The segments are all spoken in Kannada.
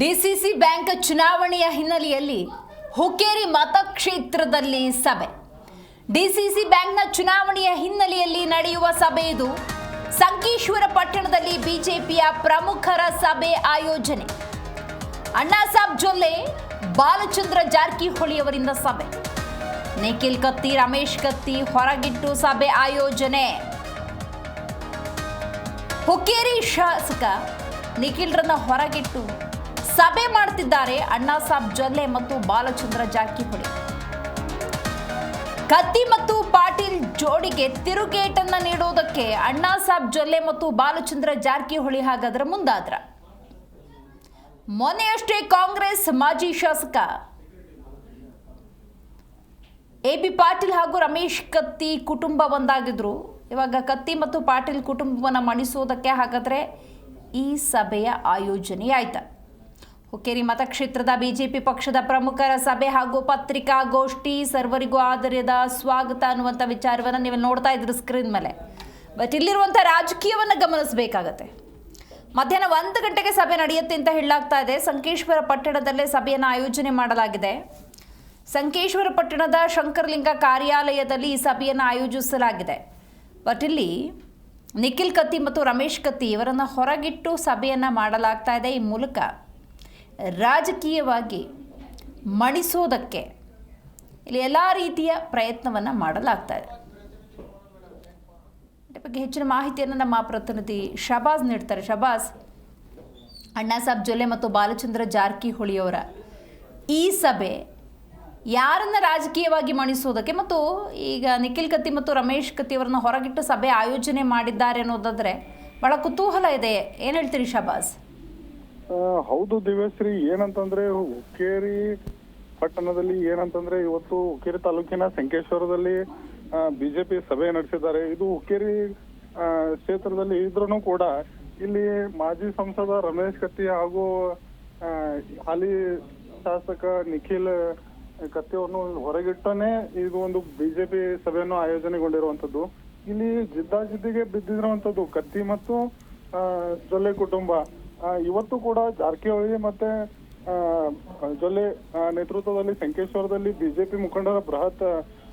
ಡಿಸಿಸಿ ಬ್ಯಾಂಕ್ ಚುನಾವಣೆಯ ಹಿನ್ನೆಲೆಯಲ್ಲಿ ಹುಕ್ಕೇರಿ ಮತಕ್ಷೇತ್ರದಲ್ಲಿ ಸಭೆ. ಡಿಸಿಸಿ ಬ್ಯಾಂಕ್ನ ಚುನಾವಣೆಯ ಹಿನ್ನೆಲೆಯಲ್ಲಿ ನಡೆಯುವ ಸಭೆ ಇದು. ಸಂಕೇಶ್ವರ ಪಟ್ಟಣದಲ್ಲಿ ಬಿಜೆಪಿಯ ಪ್ರಮುಖರ ಸಭೆ ಆಯೋಜನೆ. ಅಣ್ಣಾಸಾಬ್ ಜೊಲ್ಲೆ, ಬಾಲಚಂದ್ರ ಜಾರಕಿಹೊಳಿ ಅವರಿಂದ ಸಭೆ. ನಿಖಿಲ್ ಕತ್ತಿ, ರಮೇಶ್ ಕತ್ತಿ ಹೊರಗಿಟ್ಟು ಸಭೆ ಆಯೋಜನೆ. ಹುಕ್ಕೇರಿ ಶಾಸಕ ನಿಖಿಲ್ರನ್ನ ಹೊರಗಿಟ್ಟು ಸಭೆ ಮಾಡ್ತಿದ್ದಾರೆ ಅಣ್ಣಾಸಾಬ್ ಜೊಲ್ಲೆ ಮತ್ತು ಬಾಲಚಂದ್ರ ಜಾರಕಿಹೊಳಿ. ಕತ್ತಿ ಮತ್ತು ಪಾಟೀಲ್ ಜೋಡಿಗೆ ತಿರುಗೇಟನ್ನ ನೀಡುವುದಕ್ಕೆ ಅಣ್ಣಾಸಾಬ್ ಜೊಲ್ಲೆ ಮತ್ತು ಬಾಲಚಂದ್ರ ಜಾರಕಿಹೊಳಿ ಹಾಗಾದ್ರೆ ಮುಂದಾದ್ರ. ಮೊನ್ನೆಯಷ್ಟೇ ಕಾಂಗ್ರೆಸ್ ಮಾಜಿ ಶಾಸಕ ಎ ಬಿ ಪಾಟೀಲ್ ಹಾಗೂ ರಮೇಶ್ ಕತ್ತಿ ಕುಟುಂಬ ಒಂದಾಗಿದ್ರು. ಇವಾಗ ಕತ್ತಿ ಮತ್ತು ಪಾಟೀಲ್ ಕುಟುಂಬವನ್ನು ಮಣಿಸೋದಕ್ಕೆ ಹಾಗಾದ್ರೆ ಈ ಸಭೆಯ ಆಯೋಜನೆ ಆಯ್ತಾ ಹುಕ್ಕೇರಿ ಮತಕ್ಷೇತ್ರದ ಬಿಜೆಪಿ ಪಕ್ಷದ ಪ್ರಮುಖರ ಸಭೆ ಹಾಗೂ ಪತ್ರಿಕಾಗೋಷ್ಠಿ ಸರ್ವರಿಗೂ ಆದರ್ಯದ ಸ್ವಾಗತ ಅನ್ನುವಂಥ ವಿಚಾರವನ್ನು ನೀವು ನೋಡ್ತಾ ಇದ್ರಿ ಸ್ಕ್ರೀನ್ ಮೇಲೆ. ಬಟ್ ಇಲ್ಲಿರುವಂಥ ರಾಜಕೀಯವನ್ನು ಗಮನಿಸಬೇಕಾಗತ್ತೆ. ಮಧ್ಯಾಹ್ನ ಒಂದು ಗಂಟೆಗೆ ಸಭೆ ನಡೆಯುತ್ತೆ ಅಂತ ಹೇಳಲಾಗ್ತಾ ಇದೆ. ಸಂಕೇಶ್ವರ ಪಟ್ಟಣದಲ್ಲೇ ಸಭೆಯನ್ನು ಆಯೋಜನೆ ಮಾಡಲಾಗಿದೆ. ಸಂಕೇಶ್ವರ ಪಟ್ಟಣದ ಶಂಕರಲಿಂಗ ಕಾರ್ಯಾಲಯದಲ್ಲಿ ಈ ಸಭೆಯನ್ನು ಆಯೋಜಿಸಲಾಗಿದೆ. ಬಟ್ ಇಲ್ಲಿ ನಿಖಿಲ್ ಕತ್ತಿ ಮತ್ತು ರಮೇಶ್ ಕತ್ತಿ ಇವರನ್ನು ಹೊರಗಿಟ್ಟು ಸಭೆಯನ್ನು ಮಾಡಲಾಗ್ತಾ ಇದೆ. ಈ ಮೂಲಕ ರಾಜಕೀಯವಾಗಿ ಮಣಿಸೋದಕ್ಕೆ ಇಲ್ಲಿ ಎಲ್ಲ ರೀತಿಯ ಪ್ರಯತ್ನವನ್ನು ಮಾಡಲಾಗ್ತಾ ಇದೆ. ಇದರ ಬಗ್ಗೆ ಹೆಚ್ಚಿನ ಮಾಹಿತಿಯನ್ನು ನಮ್ಮ ಪ್ರತಿನಿಧಿ ಶಬಾಜ್ ನೀಡ್ತಾರೆ. ಶಬಾಜ್ ಅಣ್ಣಾಸಾಬ್ ಜೊಲೆ ಮತ್ತು ಬಾಲಚಂದ್ರ ಜಾರಕಿಹೊಳಿಯವರ ಈ ಸಭೆ ಯಾರನ್ನ ರಾಜಕೀಯವಾಗಿ ಮಣಿಸುವುದಕ್ಕೆ ಮತ್ತು ಈಗ ನಿಖಿಲ್ ಕತ್ತಿ ಮತ್ತು ರಮೇಶ್ ಕತ್ತಿ ಅವರನ್ನ ಹೊರಗಿಟ್ಟು ಸಭೆ ಆಯೋಜನೆ ಮಾಡಿದ್ದಾರೆ ಅನ್ನೋದಾದರೆ ಬಹಳ ಕುತೂಹಲ ಇದೆ. ಏನು ಹೇಳ್ತೀರಿ ಶಬಾಜ್ ಆ, ಹೌದು ದಿವ್ಯಶ್ರೀ ಏನಂತಂದ್ರೆ ಹುಕ್ಕೇರಿ ಪಟ್ಟಣದಲ್ಲಿ ಏನಂತಂದ್ರೆ ಇವತ್ತು ಹುಕ್ಕೇರಿ ತಾಲೂಕಿನ ಸಂಕೇಶ್ವರದಲ್ಲಿ ಬಿಜೆಪಿ ಸಭೆ ನಡೆಸಿದ್ದಾರೆ. ಇದು ಹುಕ್ಕೇರಿ ಕ್ಷೇತ್ರದಲ್ಲಿ ಇದ್ರೂ ಕೂಡ ಇಲ್ಲಿ ಮಾಜಿ ಸಂಸದ ರಮೇಶ್ ಕತ್ತಿ ಹಾಗೂ ಹಾಲಿ ಶಾಸಕ ನಿಖಿಲ್ ಕತ್ತಿ ಹೊರಗಿಟ್ಟನೇ ಇದು ಒಂದು ಬಿಜೆಪಿ ಸಭೆಯನ್ನು ಆಯೋಜನೆಗೊಂಡಿರುವಂತದ್ದು ಇಲ್ಲಿ ಜಿದ್ದಾಜಿದ್ದಿಗೆ ಬಿದ್ದಿರುವಂತದ್ದು ಕತ್ತಿ ಮತ್ತು ಆ, ಕುಟುಂಬ. ಇವತ್ತು ಕೂಡ ಜಾರಕಿಹೊಳಿ ಮತ್ತೆ ಜೊಲ್ಲೆ ನೇತೃತ್ವದಲ್ಲಿ ಸಂಕೇಶ್ವರದಲ್ಲಿ ಬಿಜೆಪಿ ಮುಖಂಡರ ಬೃಹತ್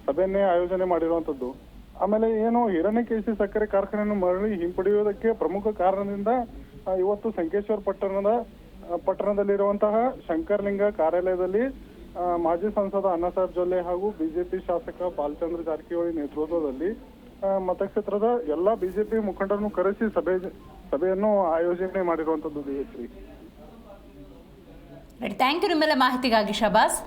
ಸಭೆಯನ್ನೇ ಆಯೋಜನೆ ಮಾಡಿರುವಂತದ್ದು ಆಮೇಲೆ ಏನು ಹಿರಣ್ಯಕೇಶಿ ಸಕ್ಕರೆ ಕಾರ್ಖಾನೆಯನ್ನು ಮರಳಿ ಹಿಂಪಡೆಯುವುದಕ್ಕೆ ಪ್ರಮುಖ ಕಾರಣದಿಂದ ಇವತ್ತು ಸಂಕೇಶ್ವರ ಪಟ್ಟಣದ ಪಟ್ಟಣದಲ್ಲಿರುವಂತಹ ಶಂಕರ್ಲಿಂಗ ಕಾರ್ಯಾಲಯದಲ್ಲಿ ಮಾಜಿ ಸಂಸದ ಅನ್ನಸಾಬ್ ಜೊಲ್ಲೆ ಹಾಗೂ ಬಿಜೆಪಿ ಶಾಸಕ ಬಾಲಚಂದ್ರ ಜಾರಕಿಹೊಳಿ ನೇತೃತ್ವದಲ್ಲಿ ಮತಕ್ಷೇತ್ರದ ಎಲ್ಲಾ ಬಿಜೆಪಿ ಮುಖಂಡರನ್ನು ಕರೆಸಿ ಸಭೆ ಸಭೆಯನ್ನು ಆಯೋಜನೆ ಮಾಡಿರುವಂತದ್ದು ದೇವಶ್ರೀ ಥ್ಯಾಂಕ್ ಯು ನಿಮ್ಮೆಲ್ಲ ಮಾಹಿತಿಗಾಗಿ ಶಬಾಜ್